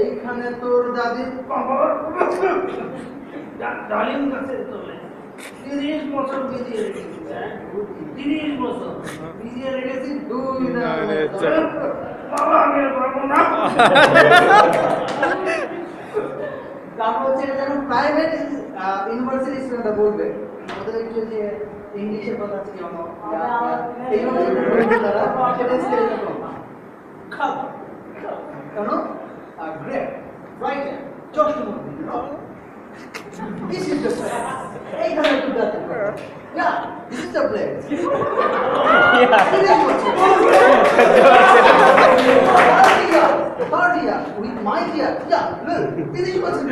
এইখানে তোর খবর ডালিম তলে তিরিশ বছর হ্যাঁ? তিরিশ বছর ভিজিয়ে রেখেছি দুই তারপর হচ্ছে এটা যেন প্রাইভেট ইউনিভার্সিটি স্টুডেন্টরা বলবে। ওদের একটু যে ইংলিশের কথা আছে খাবার কেন? গ্রেট রাইট চষ্টমন্দি This is the place. এইখানে একটু দাঁড়াতে Yeah, this is the place. Third look, তিরিশ বছর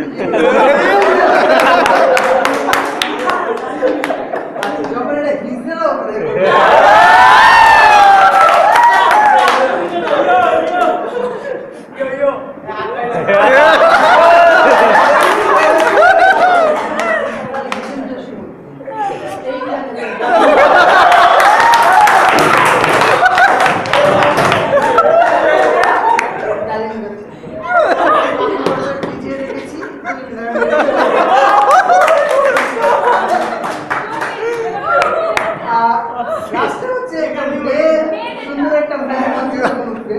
যখন এটা হিসেবে লাস্টে হচ্ছে একটা মেয়ে সুন্দর একটা মেয়ে মঞ্চে যখন উঠবে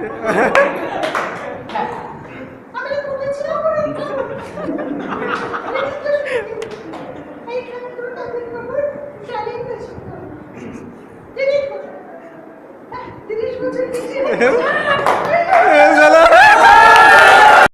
তিরিশ বছর